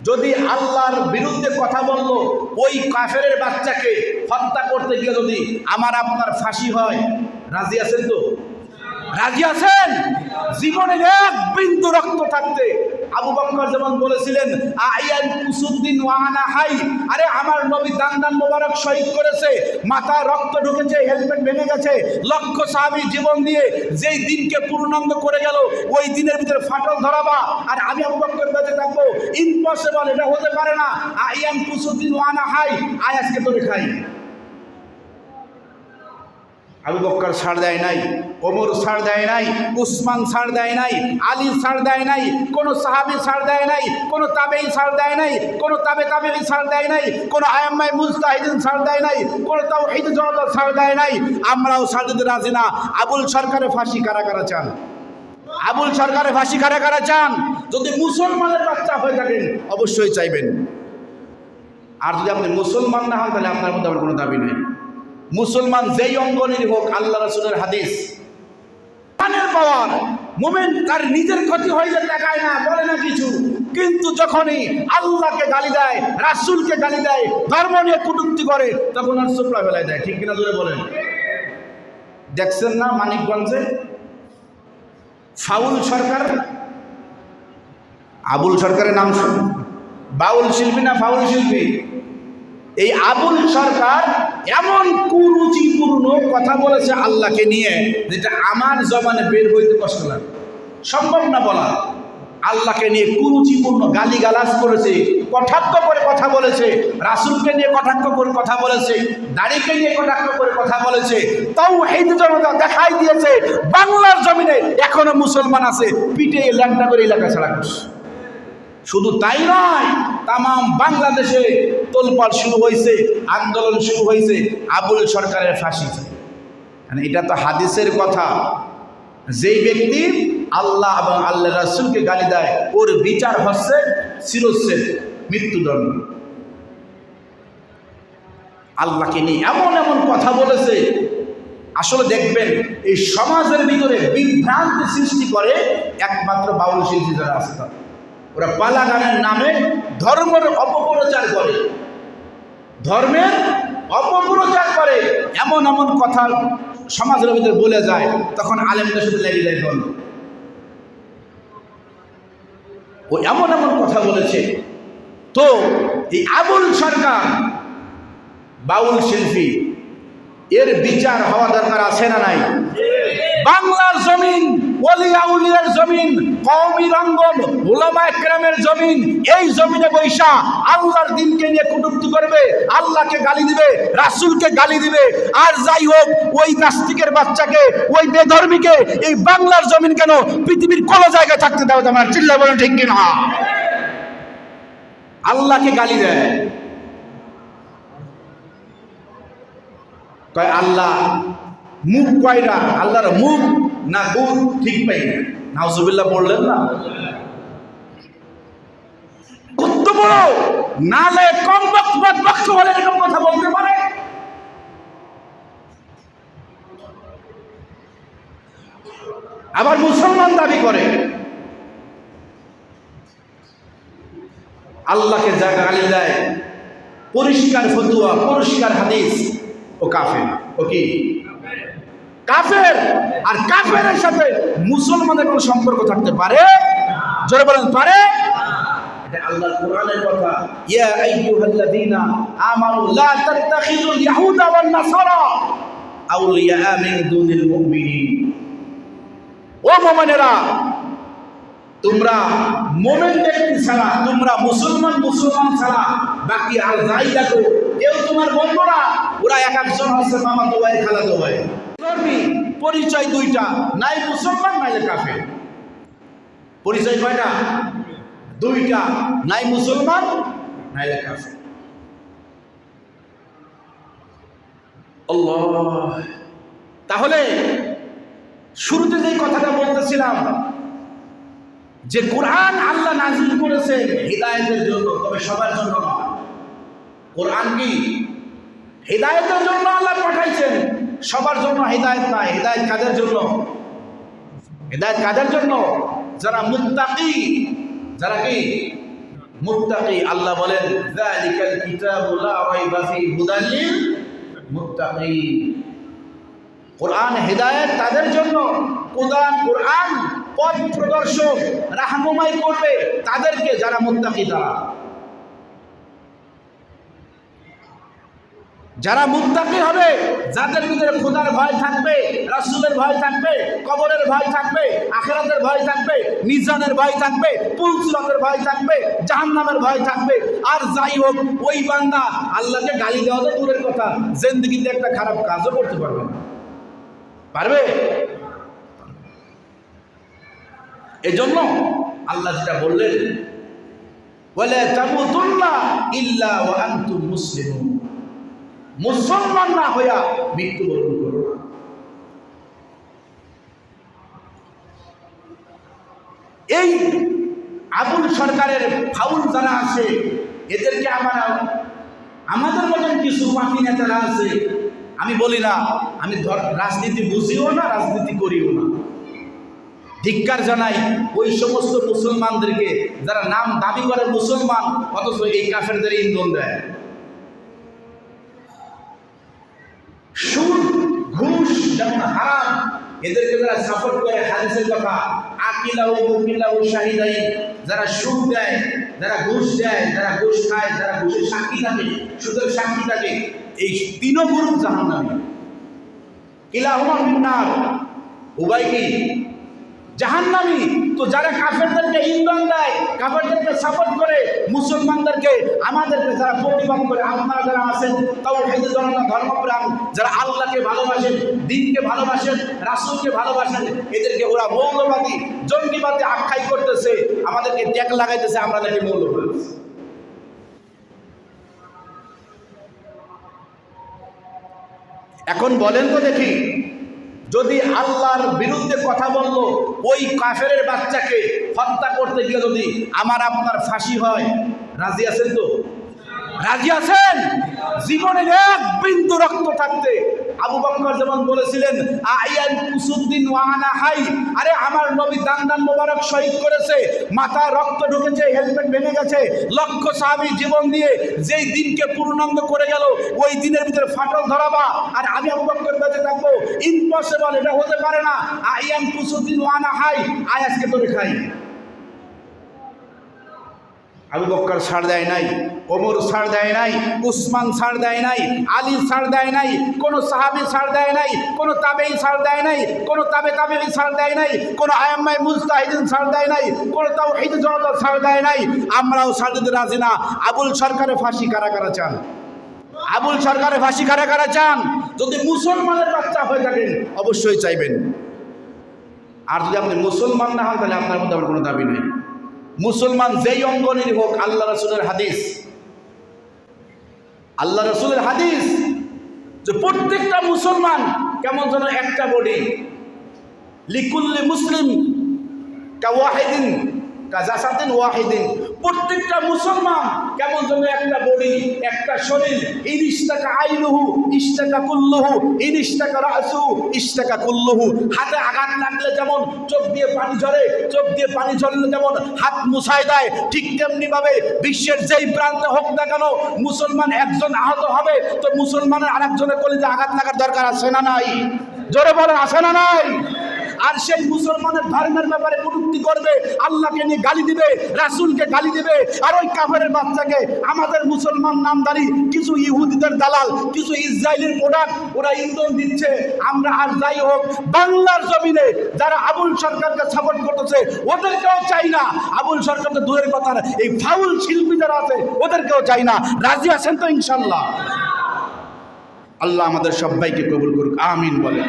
যদি আল্লাহর বিরুদ্ধে কথা বলল, ওই কাফের বাচ্চাকে হত্যা করতে গিয়ে যদি আমার আপনার ফাঁসি হয়, রাজি আছেন তো? রাজি আছেন? জীবনের এক বিন্দু রক্ত থাকতে আবু বকর যেমন বলেছিলেন, আইয়ান কুসুদ্দিন ওয়ানা হাই। আরে আমার নবী দান দান মোবারক শহীদ করেছে মাথায় রক্ত ঢুকেছে, হেলমেট ভেঙে গেছে, লক্ষ সাহাবী জীবন দিয়ে যেই দিনকে পূর্ণাঙ্গ করে গেল, ওই দিনের ভিতরে ফাটল ধরাবা। আর আমি আবু বকর বেঁচে থাকব ইম্পসিবল এটা হতে পারে না। আইয়ান কুসুদ্দিন ওয়ানা হাই। আয় আজকে তোরে খাই। আবু বক্কর ছাড় দেয় নাই, ওমর ছাড় দেয় নাই, উসমান ছাড় দেয় নাই, আলী ছাড় দেয় নাই, কোনো সাহাবি ছাড় দেয় নাই, কোনো তাবেই ছাড় দেয় নাই, কোনো তাবে তাবেই ছাড় দেয় নাই, কোনো আয়াম্মাই মুস্তাহিদিন ছাড় দেয় নাই, কোনো তাও হিদ জনতা ছাড় দেয় নাই, আমরাও ছাড় দিতে রাজি না। আবুল সরকারের ফাঁসি কারা কারা চান? আবুল সরকারের ফাঁসি কারা কারা চান? যদি মুসলমানের বাচ্চা হয়ে থাকেন, অবশ্যই চাইবেন। আর যদি আপনি মুসলমান না হন, তাহলে আপনার মধ্যে আমার কোনো দাবি নেই। মুসলমান যেই অঙ্গনেরই হোক, আল্লাহ রসুলের হাদিস। কানের পাওয়ার। মোমেন্ট তার নিজের ক্ষতি হয়ে যায় দেখায় না, বলে না কিছু। কিন্তু যখনই আল্লাহকে গালি দেয়, রাসুলকে গালি দেয়, ধর্ম নিয়ে কটুক্তি করে, তখন আর চোপড়া ফেলায় দেয়। ঠিক কিনা জোরে বলেন? দেখছেন না মানিকগঞ্জে? ফাউল সরকার? আবুল সরকারের নাম। বাউল শিল্পী না ফাউল শিল্পী? এই আবুল সরকার এমন কুরুচিপূর্ণ কথা বলেছে আল্লাহকে নিয়ে যেটা আমার জবানে বের হইতে কষ্ট লাগে। সম্ভব না বলা। আল্লাহকে নিয়ে কুরুচিপূর্ণ গালি গালাজ করেছে, কটাক্ষ করে কথা বলেছে, রাসুলকে নিয়ে কটাক্ষ করে কথা বলেছে, দাড়িকে নিয়ে কটাক্ষ করে কথা বলেছে তাও এই জনতা দেখাই দিয়েছে, বাংলার জমিনে এখনও মুসলমান আছে, পিঠে ল্যাংটা করে এলাকা ছাড়া করছে। শুধু তাই নয় তাম বাংলাদেশে তোলপাল শুরু হয়েছে, আন্দোলন শুরু হয়েছে আবুল সরকারের ফাঁসি মানে এটা তো হাদিসের কথা। যেই ব্যক্তি আল্লাহ এবং আল্লাহ রাসুলকে গালি দেয়, ওর বিচার হচ্ছে শিরোচ্ছেদ মৃত্যুদণ্ড। আল্লাহকে নিয়ে এমন এমন কথা বলেছে। আসলে দেখবেন, এই সমাজের ভিতরে বিভ্রান্তি সৃষ্টি করে একমাত্র বাউল শিল্পী যারা আছে। ওরা পালা গানের নামে ধর্মের অপপ্রচার করে। ধর্মের অপপ্রচার করে। এমন এমন কথা সমাজের ভিতরে বলে যায়, তখন আলেমদের সাথে লেগে যায় দ্বন্দ্ব। ও এমন এমন কথা বলেছে। তো এই আবুল সরকার, বাউল শিল্পী, এর বিচার হওয়া দরকার আছে না নাই? বাংলার জমিন, ওলিয়া উলিয়ার জমিন, কওমি রঙ্গন ওলামা একরামের জমিন, এই জমিনে বৈশা আল্লাহর দিনকে নিয়ে কুটুক্তি করবে, আল্লাহকে গালি দিবে, রাসূলকে গালি দিবে, আর যাই হোক, ওই নাস্তিকের বাচ্চাকে, ওই বেধর্মীকে, এই বাংলার জমিন কেন পৃথিবীর কোনো জায়গায় থাকতে দেওয়া না? চিল্লা বলেন ঠিক কিনা? আল্লাহকে গালি দেয়। কয়, আল্লাহ মুখ কয়টা আল্লাহর মুখ না গুণ ঠিক পাই না। নাউজুবিল্লাহ বললেন না? কম কথা বলতে পারে? আবার মুসলমান দাবি করে, আল্লাহকে যা গালি দেয়, পরিষ্কার ফতুয়া, পরিষ্কার হাদিস, ও কাফের, ও কি? কাফের। আর কাফেরের সাথে মুসলমানের কোনো সম্পর্ক থাকতে পারে? জোরে বলেন, পারে? আল্লাহর ও তোমরা ছাড়া, তোমরা মুসলমান মুসলমান ছাড়া, বাকি আর তোমার ওরা এক একজন হচ্ছে মামা ভাই খালা ধর্মী পরিচয় দুইটা, নাই মুসলমান, নাই কাফের। পরিচয় কয়টা? দুইটা, নাই মুসলমান, নাই কাফের। তাহলে শুরুতে যেই কথাটা বলতেছিলাম, যে কোরআন আল্লাহ নাজিল করেছেন হৃদায়তের জন্য, তবে সবার জন্য নয়। কোরআন কি? হৃদায়তের জন্য আল্লাহ পাঠাইছেন। সবার জন্য হৃদায়ত নাই। হৃদায়ত কাদের জন্য? হৃদায়ত কাদের জন্য? যারা মুত্তাকি, যারা কি? মুত্তাকি। আল্লাহ বলেন, যালিকাল কিতাবু লা কোরআন হেদায়েত তাদের জন্য। কোরআন কোরআন পথ প্রদর্শক, রাহনুমাই করবে তাদেরকে যারা মুত্তাকি তারা। যারা মুত্তাকি হবে, যাদের ভিতরে খোদার ভয় থাকবে, রাসূলের ভয় থাকবে, কবরের ভয় থাকবে, আখেরাতের ভয় থাকবে, মিজানের ভয় থাকবে পুলসিরাতের ভয় থাকবে, জাহান্নামের ভয় থাকবে, আর যাই হোক, ওই বান্দা আল্লাহকে গালি দেওয়া তো দূরের কথা, জিন্দগিতে একটা খারাপ কাজও করতে পারবে না। পারবে? এজন্য আল্লাহ যেটা বললেন, ওয়ালা তামুতুন্না ইল্লা ওয়া আনতুম মুসলমান না হইয়া মৃত্যুবরণ করো এই আবুল সরকারের ফাউল যারা আছে, এদেরকে আমরা আমাদের মতন কিছু পার্টি নেতারা আছে, আমি বলি না, আমি রাজনীতি বুঝিও না, রাজনীতি করিও না। ধিক্কার জানাই ওই সমস্ত মুসলমানদেরকে, যারা নাম দাবি করে মুসলমান, অথচ এই কাফেরদের ইন্ধন দেয়। সুদ, ঘুষ, যেমন হারাম, এদেরকে যারা সাপোর্ট করে হাদিসের কথা আকিলাউ ও শাহিদাই, যারা সুদ দেয়, যারা ঘুষ দেয়, যারা ঘুষ খায়, যারা ঘুষের সাক্ষী থাকে, সুদের সাক্ষী থাকে, এই তিনও গ্রুপ জাহান্নামী। কিলাহুমা মিন্নার উভয় কি? জাহান্নামী। তো যারা কাফেরদেরকে ইন্ধন দেয়, কাফেরদেরকে সাপোর্ট করে, মুসলমানদেরকে আমাদেরকে যারা প্রতিবাদ করে, আপনারা যারা আছেন তাও জনতা, ধর্মপ্রাণ, যারা আল্লাহকে ভালোবাসেন, দিনকে ভালোবাসেন, রাসূলকে ভালোবাসেন, এদেরকে ওরা মৌলবাদী, জঙ্গিবাদী আখ্যাই করতেছে, আমাদেরকে ট্যাগ লাগাইতেছে, আমরা নাকি মৌলবাদী। এখন বলেন তো দেখি যদি আল্লাহর বিরুদ্ধে কথা বলল, ওই কাফের বাচ্চাকে হত্যা করতে গিয়ে যদি আমার আপনার ফাঁসি হয়, রাজি আছেন তো? রাজি আছেন? জীবনের এক বিন্দু রক্ত থাকতে আবু বকর যেমন বলেছিলেন, আইয়ান কুসুদ্দিন ওয়ানা হাই। আরে আমার নবী দান দান মোবারক শহীদ করেছে, মাথা রক্ত ঢুকেছে, হেলমেট ভেঙে গেছে, লক্ষ সাহাবী জীবন দিয়ে যেই দিনকে পূর্ণাঙ্গ করে গেল, ওই দিনের ভিতরে ফাটল ধরাবা। আর আমি আবু বকর বেঁচে থাকব ইম্পসিবল এটা হতে পারে না। আইয়ান কুসুদ্দিন ওয়ানা হাই। আয় আজকে তোরে খাই। আবু বক্কর ছাড় দেয় নাই, ওমর ছাড় দেয় নাই, উসমান ছাড় দেয় নাই, আলী ছাড় দেয় নাই, কোনো সাহাবি ছাড় দেয় নাই, কোনো তাবেই ছাড় দেয় নাই, কোনো তাবে তাবেই ছাড় দেয় নাই, কোনো আয়াম্মাই মুস্তাহিদিন ছাড় দেয় নাই, কোনো তাও ঈদ জনতা ছাড় দেয় নাই, আমরাও ছাড় দিতে রাজি না। আবুল সরকারের ফাঁসি কারা কারা চান? আবুল সরকারের ফাঁসি কারা কারা চান? যদি মুসলমানের বাচ্চা হয়ে থাকেন, অবশ্যই চাইবেন। আর যদি আপনি মুসলমান না হন, তাহলে আপনার মধ্যে আমার কোনো দাবি নেই। মুসলমান যেই অঙ্গনের হোক, আল্লাহ রসুলের হাদিস। আল্লাহ রসুলের হাদিস যে প্রত্যেকটা মুসলমান কেমন যেন একটা বডি লিকুল্লি মুসলিম কা ওয়াহিদিন, কা জাসাদিন ওয়াহিদিন। প্রত্যেকটা মুসলমান কেমন যেন একটা বডি, একটা শরীর ইনিশটাকা আইনুহু ইশটাকা কুল্লুহু ইনিশটাকা রাসু ইশ টাকা কুল্লুহু। হাতে আঘাত লাগলে যেমন চোখ দিয়ে পানি ঝরে, চোখ দিয়ে পানি ঝরলে যেমন হাত মুছায় দেয়, ঠিক তেমনি ভাবে বিশ্বের যেই প্রান্তে হোক না কেন মুসলমান একজন আহত হবে। তো মুসলমানের আরেকজনের কলিতে আঘাত লাগার দরকার আছে না নাই? জোরে বলেন, আছে না নাই? আর সেই মুসলমানের ধর্মের ব্যাপারে কটূক্তি করবে, আল্লাহকে নিয়ে গালি দিবে, রাসূলকে গালি দিবে। আর ওই কাফেরের বাচ্চাকে, আমাদের মুসলমান নামদারি, কিছু ইহুদিদের দালাল, কিছু ইসরায়েলের প্রোডাক্ট ওরা ইন্ধন দিচ্ছে। আমরা আর যাই হোক, বাংলার জমিনে যারা আবুল সরকারকে সাপোর্ট করতেছে, ওদেরকেও চাই না। আবুল সরকার তো দূরের কথা এই ফাউল শিল্পী যারা আছে, ওদেরকেও চাই না। রাজি আছেন তো ইনশাল্লাহ আল্লাহ আমাদের সবাইকে কবুল করুক, আমিন বলে।